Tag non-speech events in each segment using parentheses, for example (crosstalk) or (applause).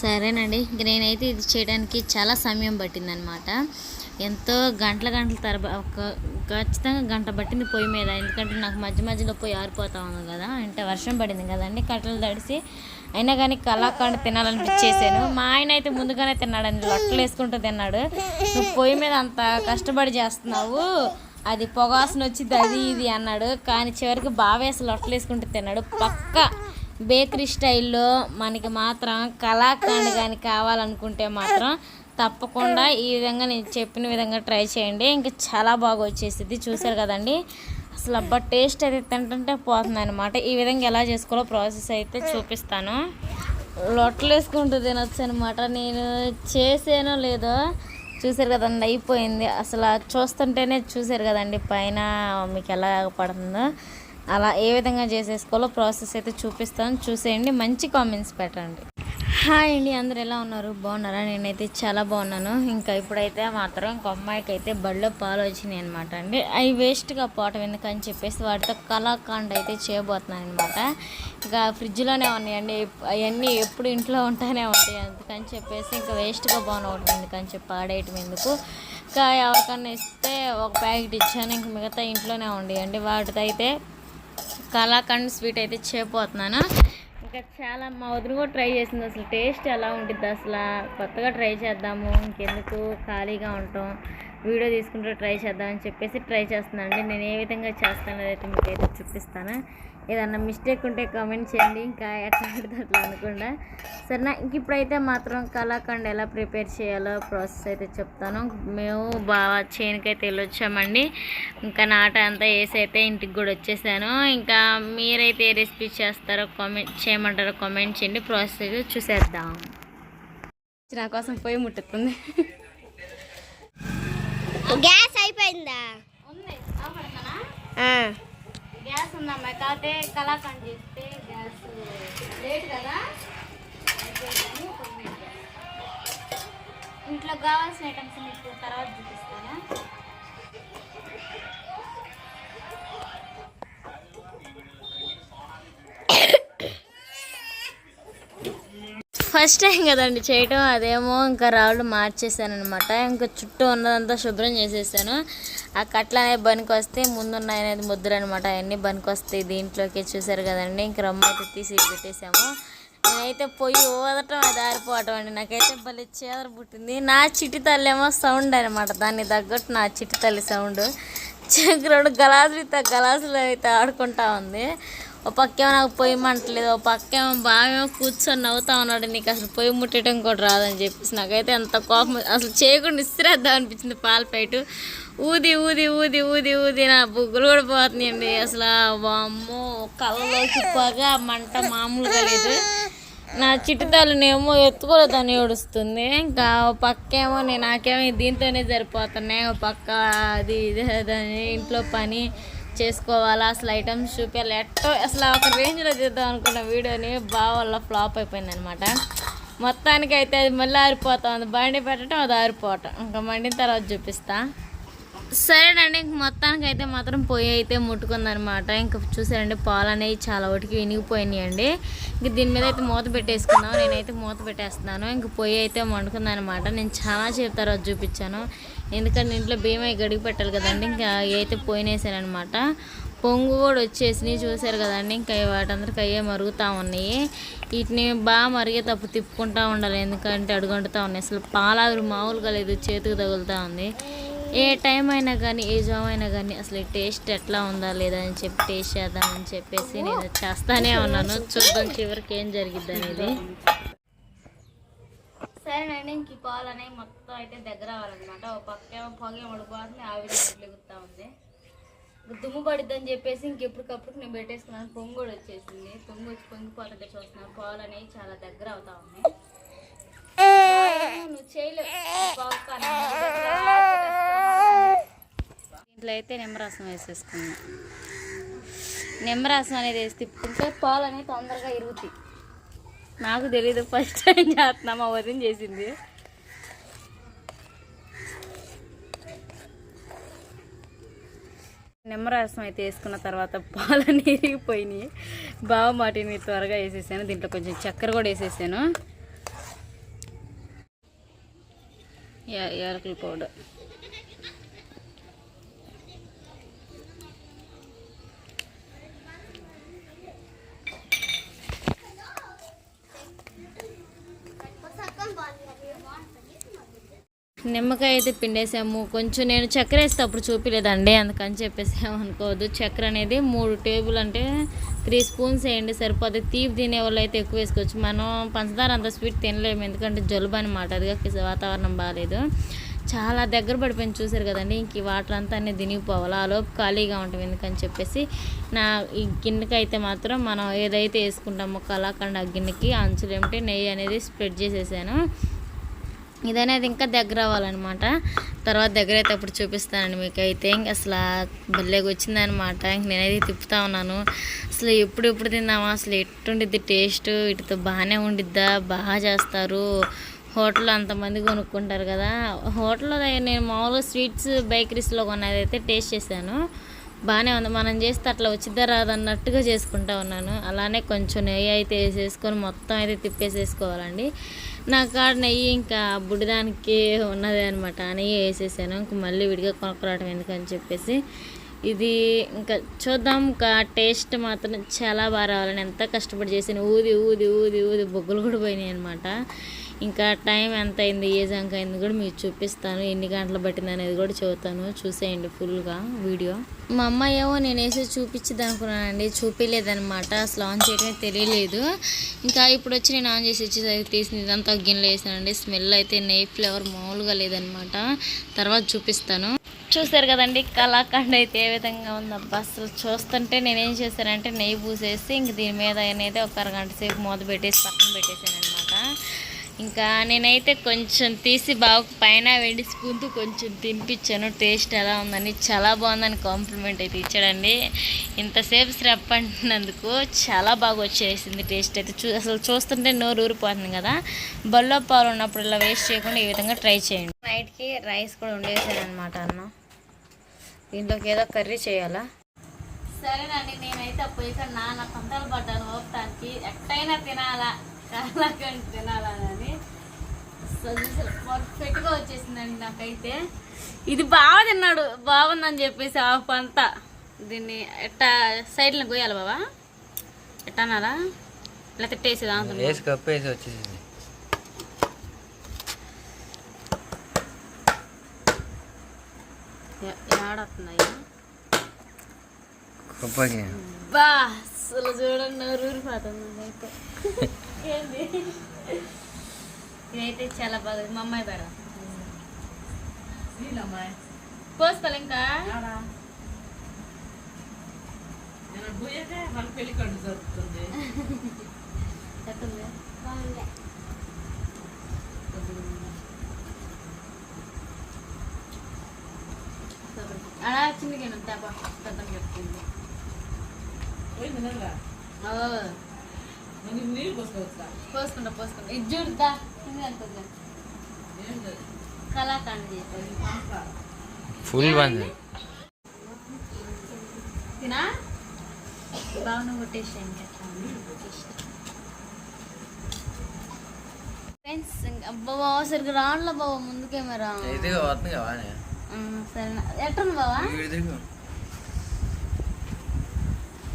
సరేనండి. ఇంక నేనైతే ఇది చేయడానికి చాలా సమయం పట్టిందనమాట ఎంతో గంటల గంటల తరబ ఒక ఖచ్చితంగా గంట పట్టింది పొయ్యి మీద. ఎందుకంటే నాకు మధ్య మధ్యలో పొయ్యి ఆరిపోతా ఉంది కదా. అంటే వర్షం పడింది కదండి. కట్టెలు తడిసి అయినా కానీ కళాకండ తినాలనిపించేసాను మా ఆయన అయితే ముందుగానే తిన్నాడండి. లొట్టలు వేసుకుంటూ తిన్నాడు. నువ్వు పొయ్యి మీద అంత కష్టపడి చేస్తున్నావు. అది పొగాసన వచ్చింది అది ఇది అన్నాడు. కానీ చివరికి బావేసి లొట్టలు వేసుకుంటూ తిన్నాడు. పక్కా బేకరీ స్టైల్లో మనకి మాత్రం కళాఖండ్ కానీ కావాలనుకుంటే మాత్రం తప్పకుండా ఈ విధంగా నేను చెప్పిన విధంగా ట్రై చేయండి. ఇంకా చాలా బాగా వచ్చేసింది చూసారు కదండి? అసలు అబ్బా టేస్ట్ అయితే తింటుంటే పోతుంది అనమాట ఈ విధంగా ఎలా చేసుకోవాలో ప్రాసెస్ అయితే చూపిస్తాను. లొట్టలు వేసుకుంటూ తినొచ్చు అనమాట నేను చేసానో లేదో చూసారు కదండి అయిపోయింది. అసలు చూస్తుంటేనే చూసారు కదండి పైన మీకు ఎలా పడుతుందో. అలా ఏ విధంగా చేసేసుకోవాలో ప్రాసెస్ అయితే చూపిస్తాను. చూసేయండి మంచి కామెంట్స్ పెట్టండి. హాయ్ అండి అందరు ఎలా ఉన్నారు? బాగున్నారా? నేనైతే చాలా బాగున్నాను. ఇంకా ఇప్పుడైతే మాత్రం ఇంకో అమ్మాయికి అయితే బడిలో పాలు వచ్చినాయి అనమాట అండి. అవి వేస్ట్గా పోవటం ఎందుకని చెప్పేసి వాటితో కళాకాండ్ అయితే చేయబోతున్నాను అనమాట ఇంకా ఫ్రిడ్జ్లోనే ఉన్నాయండి. అవన్నీ ఎప్పుడు ఇంట్లో ఉంటానే ఉంటాయి. అందుకని చెప్పేసి ఇంకా వేస్ట్గా బాగుండవటం ఎందుకని చెప్పి ఆడేయటం ఎందుకు? ఇంకా ఎవరికన్నా ఇస్తే ఒక ప్యాకెట్ ఇచ్చాను. ఇంక మిగతా ఇంట్లోనే ఉండేయండి. వాటితో అయితే కలాకండ్ స్వీట్ అయితే చేయబోతున్నాను ఇంకా చాలా మా వదిన కూడా ట్రై చేసింది. అసలు టేస్ట్ ఎలా ఉంటుంది అసలు? కొత్తగా ట్రై చేద్దాము ఇంకెందుకు? ఖాళీగా ఉంటాం. వీడియో తీసుకుంటూ ట్రై చేద్దాం అని చెప్పేసి ట్రై చేస్తున్నానండి నేను ఏ విధంగా చేస్తాను అయితే మీకు అయితే చూపిస్తాను. ఏదన్నా మిస్టేక్ ఉంటే కామెంట్ చేయండి. ఇంకా ఎట్లా పడితే అట్లా అనకుండా. సరేనా? ఇంక ఇప్పుడైతే మాత్రం కలాకండ్ ఎలా ప్రిపేర్ చేయాలో ప్రాసెస్ అయితే చెప్తాను. మేము బాగా చేనుకైతే వెళ్ళొచ్చామండి ఇంకా నాట అంతా వేసి అయితే ఇంటికి కూడా వచ్చేసాను. ఇంకా మీరైతే ఏ రెసిపీ చేస్తారో కామెంట్ చేయమంటారో కామెంట్ చేయండి. ప్రాసెస్ అయితే చూసేద్దాం. నా కోసం పొయ్యి ముట్టుకుంది. గ్యాస్ అయిపోయిందా? ఉంది. ఆ, గ్యాస్ ఉందమ్మా. కాకపోతే కలాకండ్ చేస్తే గ్యాస్ లేట్ కదా? ఇంట్లో కావాల్సిన ఐటమ్స్ మీకు తర్వాత చూపిస్తాను? ఫస్ట్ టైం కదండి చేయటం. అదేమో ఇంకా రాళ్ళు మార్చేసాను అనమాట ఇంకా చుట్టూ ఉన్నదంతా శుభ్రం చేసేసాను. ఆ కట్ల అనేవి బనికి వస్తే ముందున్న అనేది ముద్ర అనమాట అవన్నీ బనికి వస్తాయి దీంట్లోకి చూసారు కదండి. ఇంక రమ్మ అయితే తీసి పెట్టేసాము. నేనైతే పొయ్యి ఓదటం అది ఆరిపోవటం అండి. నాకైతే భలే చేదర పుట్టింది. నా చిట్టి ఏమో సౌండ్ అనమాట దాన్ని తగ్గట్టు నా చిటితల్లి సౌండ్. రెండు గలాసులు ఇస్తే గలాసులు అయితే ఆడుకుంటా ఉంది. ఓ పక్కేమో నాకు పొయ్యి మంటలేదు ఓ పక్కేమో బాగా కూర్చొని నవ్వుతా ఉన్నాడు నీకు అసలు పొయ్యి ముట్టడం కూడా రాదని చెప్పేసి నాకైతే అంత కోపం అసలు చేయకుండా ఇసిరేద్దాం అనిపించింది పాల ఊది ఊది ఊది ఊది ఊది నా బుగ్గులు కూడా పోతున్నాయండి. అసలు వామ్మో కళ్ళలోకి పొగ మంట మామూలుగా లేదు. నా చిట్టుతల్లినేమో ఎత్తుకోలేదు అని ఏడుస్తుంది. ఇంకా ఓ పక్కేమో నేను నాకేమో దీంతోనే సరిపోతున్నాయి. ఓ పక్క అది ఇది అని ఇంట్లో పని చేసుకోవాలా? అసలు ఐటమ్స్ చూపించాలి ఎట్టో అసలు ఒక రేంజ్లో చేద్దాం అనుకున్న వీడియోని బాగా వల్ల ఫ్లాప్ అయిపోయింది అనమాట మొత్తానికి అయితే అది మళ్ళీ ఆరిపోతుంది బండి పెట్టడం అది ఆరిపోవటం. ఇంకా మండిన తర్వాత చూపిస్తాను సరేనండి ఇంక మొత్తానికి అయితే మాత్రం పొయ్యి అయితే ముట్టుకుందనమాట. ఇంకా చూసారండి పాలు అనేవి చాలా వాటికి వినిగిపోయినాయండి. ఇంక దీని మీద అయితే మూత పెట్టేసుకున్నాం నేనైతే మూత పెట్టేస్తున్నాను. ఇంక పొయ్యి అయితే వండుకుందనమాట. నేను చాలా సేపు తర్వాత చూపించాను. ఎందుకంటే ఇంట్లో భీమై గడిగి పెట్టాలి కదండి. ఇంకా అవి అయితే పోయినేసానమాట పొంగు కూడా వచ్చేసినాయి చూసారు కదండి. ఇంకా వాటందరికి అయ్యే మరుగుతూ ఉన్నాయి. వీటిని బాగా మరిగేటప్పుడు తిప్పుకుంటూ ఉండాలి. ఎందుకంటే అడుగంటుతూ ఉన్నాయి. అసలు పాలాదురు మామూలుగా లేదు. చేతికి తగులుతూ ఉంది. ఏ టైం అయినా కానీ ఏ జామ్ అయినా కానీ అసలు టేస్ట్ ఎట్లా ఉందా లేదా అని చెప్పి టేస్ట్ చేద్దామని చెప్పేసి నేను చేస్తానే ఉన్నాను. చూద్దాం చివరికి ఏం జరిగిద్ది అనేది. సరేనండి ఇంక ఈ పాలు అనేవి మొత్తం అయితే దగ్గర అవ్వాలన్నమాట. ఒక పక్కేమో పొగ ఉడిపోతుంది ఆవిరి ఎగుతా ఉంది. దుమ్ము పడిద్దని చెప్పేసి ఇంకెప్పటికప్పుడు నేను పెట్టేసుకున్నాను. పొంగు కూడా వచ్చేసింది. పొంగు వచ్చి పొంగిపోతుంది చూస్తున్నాను. పాలు అనేవి చాలా దగ్గర అవుతా ఉన్నాయి. నువ్వు చేయలేవు. పావుకాన్ని. దీంట్లో అయితే నిమ్మరసం వేసేసుకున్నాం. నిమ్మరసం అనేది వేసి తిప్పుకుంటే పాలు అనేది తొందరగా ఇరుగుతాయి. నాకు తెలీదు ఫస్ట్ టైం చేస్తున్నా మా వదిన చేసింది. నిమ్మరసం అయితే వేసుకున్న తర్వాత పాలని ఇరిగిపోయినాయి. బావ మాటిని త్వరగా వేసేసాను దీంట్లో కొంచెం చక్కెర కూడా వేసేసాను. యా- యాలకుల పౌడర్. నిమ్మకాయ అయితే పిండేసాము. కొంచెం నేను చక్కెర వేస్తే అప్పుడు చూపిలేదండి అందుకని చెప్పేసి అనుకోవద్దు. చక్కెర అనేది మూడు టేబుల్ అంటే త్రీ స్పూన్స్ వేయండి సరిపోతుంది తీపి తినే వాళ్ళు అయితే ఎక్కువ వేసుకోవచ్చు. మనం పంచదార అంత స్వీట్ తినలేము ఎందుకంటే జలుబు అనమాట అదిగా వాతావరణం బాగాలేదు చాలా దగ్గర పడిపోయింది చూసారు కదండి ఇంక ఈ వాటర్ అంతా అన్నీ దినిగిపోవాలి ఆ లోపు ఖాళీగా ఉంటాం ఎందుకని చెప్పేసి నా ఈ గిన్నెకి అయితే మాత్రం మనం ఏదైతే వేసుకుంటామో కలాకండ ఆ గిన్నెకి అంచులు ఏమిటి నెయ్యి అనేది స్ప్రెడ్ చేసేసాను. ఇదనేది ఇంకా దగ్గర అవ్వాలన్నమాట. తర్వాత దగ్గర అయితే అప్పుడు చూపిస్తానండి మీకు అయితే ఇంక అసలు భలేగా వచ్చిందనమాట ఇంక నేనైతే తిప్పుతా ఉన్నాను. అసలు ఎప్పుడు ఎప్పుడు తిందామా అసలు ఎట్టుండిద్ది టేస్ట్? ఇటుతో బాగానే ఉండిద్దా? బాగా చేస్తారు. హోటల్లో అంతమంది కొనుక్కుంటారు కదా. హోటల్లో నేను మామూలుగా స్వీట్స్ బేకరీస్లో కొన్నది అయితే టేస్ట్ చేశాను. బాగానే ఉంది. మనం చేస్తే అట్లా వచ్చిద్దా రాదన్నట్టుగా చేసుకుంటా ఉన్నాను. అలానే కొంచెం నెయ్యి అయితే వేసేసుకొని మొత్తం అయితే తిప్పేసేసుకోవాలండి. నా కాడ నెయ్యి ఇంకా బుడిదానికి ఉన్నది అనమాట నెయ్యి వేసేసాను. ఇంక మళ్ళీ విడిగా కొనుక్కరావడం ఎందుకని చెప్పేసి. ఇది ఇంకా చూద్దాం. ఇంకా టేస్ట్ మాత్రం చాలా బాగా రావాలని ఎంత కష్టపడి చేసాను. ఊది ఊది ఊది ఊది బొగ్గులు కూడా పోయినాయి అనమాట ఇంకా టైం ఎంత అయింది ఏ జంక అయింది కూడా మీకు చూపిస్తాను. ఎన్ని గంటలు పట్టింది అనేది కూడా చెబుతాను. చూసేయండి ఫుల్గా వీడియో. మా అమ్మ ఏమో నేను వేసి చూపించింది అనుకున్నానండి చూపించలేదనమాట అసలు ఆన్ చేయడమే తెలియలేదు. ఇంకా ఇప్పుడు వచ్చి నేను ఆన్ చేసి వచ్చేసరికి తీసింది ఇదంతా గిన్నెలో వేసానండి స్మెల్ అయితే నెయ్యి ఫ్లేవర్ మామూలుగా లేదనమాట తర్వాత చూపిస్తాను. చూసారు కదండి కళాఖండ్ అయితే ఏ విధంగా ఉందబ్బా. అసలు చూస్తుంటే నేనేం చేశానంటే నెయ్యి పూసేసి ఇంక దీని మీద అనేది ఒక అరగంట సేపు మూత పెట్టేసి పక్కన పెట్టేశాను అనమాట ఇంకా నేనైతే కొంచెం తీసి బాగా పైన వెండి స్పూన్తో కొంచెం తినిపించాను. టేస్ట్ ఎలా ఉందని చాలా బాగుందని కాంప్లిమెంట్ అయితే ఇచ్చాడండి. ఇంతసేపు శ్రప్ అంటున్నందుకు చాలా బాగా వచ్చేసింది టేస్ట్ అయితే. చూ అసలు చూస్తుంటే నోరు ఊరిపోతుంది కదా. బల్లో పాలు ఉన్నప్పుడు ఇలా వేస్ట్ చేయకుండా ఈ విధంగా ట్రై చేయండి. నైట్కి రైస్ కూడా ఉండేసాను అన్న. దీంట్లోకి ఏదో కర్రీ చేయాలా? సరేనండి నేనైతే పోయి నాన్న పంటలు పడ్డాను. ఓపటానికి ఎట్టయినా తినాలా? చాలా తినాలా పర్ఫెక్ట్గా వచ్చేసిందండి నాకైతే. ఇది బాగా తిన్నాడు బాగుందని చెప్పేసి ఆ పంత దీన్ని ఎట్టా సైడ్లో పోయాలి బాబా ఎట్టనాలా లేకపోతే టేస్ట్ దాంతో వేసి కప్పు వేసి వచ్చేసింది ఏడవుతున్నాయి బా అసలు చూడండి ఊరిపోతుంది అయితే (laughs) ఏంది? ఇదైతే చాలా బాగా మా అమ్మాయి బేడ పోసుకోవాలి ఇంకా ఎట్టుంది? అలా చిన్నగా తేపా. పెద్దగా చెప్తుంది. ఓ, పోసుకుంటా పోసుకుంటా. ఇది చూడదా చేసేది ఫుల్ బంద్ తినా? బాగున్నా కొట్టేసేయండి ఫ్రెండ్స్ అబ్బా బావ సరిగ్గా రానులే బావ ముందు కెమెరా. సరే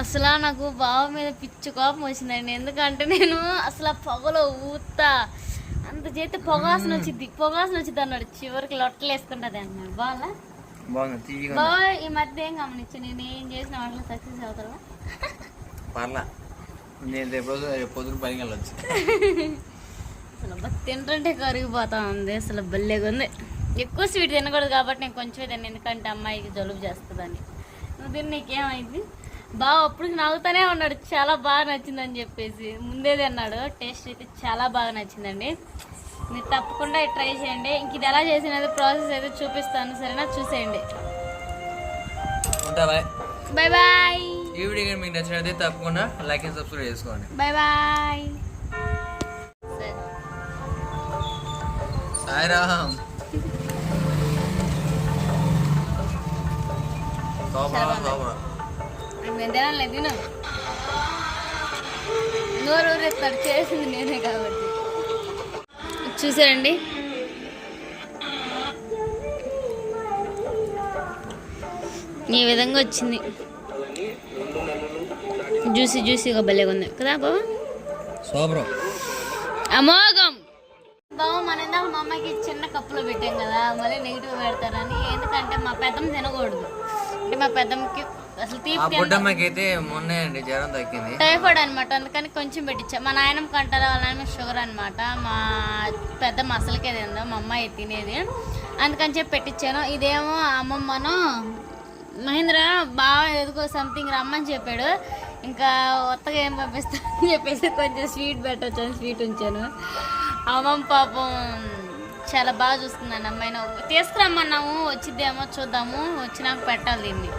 అసలు నాకు బావ మీద పిచ్చి కోపం వచ్చిందండి. ఎందుకంటే నేను అసలు పొగలో ఊతా అంత చేస్తే పొగాసన వచ్చింది పొగాసన వచ్చింది అన్నాడు చివరికి లొట్టలు వేసుకుంటుంది అన్నాడు బాగా. బావ ఈ మధ్య ఏం గమనించు? నేను ఏం చేసిన వాటిలో సక్సెస్ అవుతావా? పర్లా. నేను రేపు రోజు పొద్దున పనికి వెళ్ళొచ్చు. అసలు తింటుంటే కరిగిపోతా ఉంది. అసలు భలేగా ఉంది. ఎక్కువ స్వీట్ తినకూడదు కాబట్టి నేను కొంచెం తిన్నాను. ఎందుకంటే అమ్మాయికి జలుబు చేస్తుందని. నువ్వు తిని నీకేమైంది? బాగా అప్పటికి నవ్వుతానే ఉన్నాడు. చాలా బాగా నచ్చిందని చెప్పేసి. ముందేది అన్నాడు టేస్ట్ అయితే చాలా బాగా నచ్చిందండి. మీరు తప్పకుండా ట్రై చేయండి. ఇంక ఇది ఎలా చేసినది ప్రాసెస్ అయితే చూపిస్తాను. సరేనా? చూసేయండి. Bye bye. ఈ వీడియో మీకు నచ్చినట్లయితే తప్పకుండా లైక్ అండ్ సబ్స్క్రైబ్ చేసుకోండి. బాయ్. Bye Sairam super. ఇప్పుడు మేము నోరు చేసింది నేనే కాబట్టి. చూసారండి? ఈ విధంగా వచ్చింది. జ్యూసీ జ్యూసీగా భలేగా ఉంది. కదా బాబా అమోఘం! బాబు మన ఇందాక మా అమ్మకి చిన్న కప్పులో పెట్టాం కదా మళ్ళీ నెగిటివ్ పెడతారని. ఎందుకంటే మా పెద్దమ్మ తినకూడదు. అంటే మా పెద్దమ్మకి అసలు ఆ తీపి తినదు. బుడ్డమ్మకి అయితే మొన్నే అండి జ్వరం తగ్గింది. టైఫాయిడ్ అనమాట అందుకని కొంచెం పెట్టించా మా నాయనమ్మ కంటారా వాళ్ళ నాయనమ్మ షుగర్ అనమాట మా పెద్ద మసలకే తిందా మా అమ్మాయి తినేది. అందుకని చెప్పి పెట్టించాను ఇదేమో అమ్మమ్మను మహేంద్ర బాగా ఎదుగో సంథింగ్ రమ్మని చెప్పాడు. ఇంకా కొత్తగా ఏం పంపిస్తా అని చెప్పేసి కొంచెం స్వీట్ పెట్టొచ్చు అని స్వీట్ ఉంచాను. అమ్మమ్మ పాపం చాలా బాగా చూస్తున్నాను అమ్మాయిని తీసుకురమ్మన్నాము వచ్చిద్దేమో చూద్దాము వచ్చినాక పెట్టాలి దీన్ని.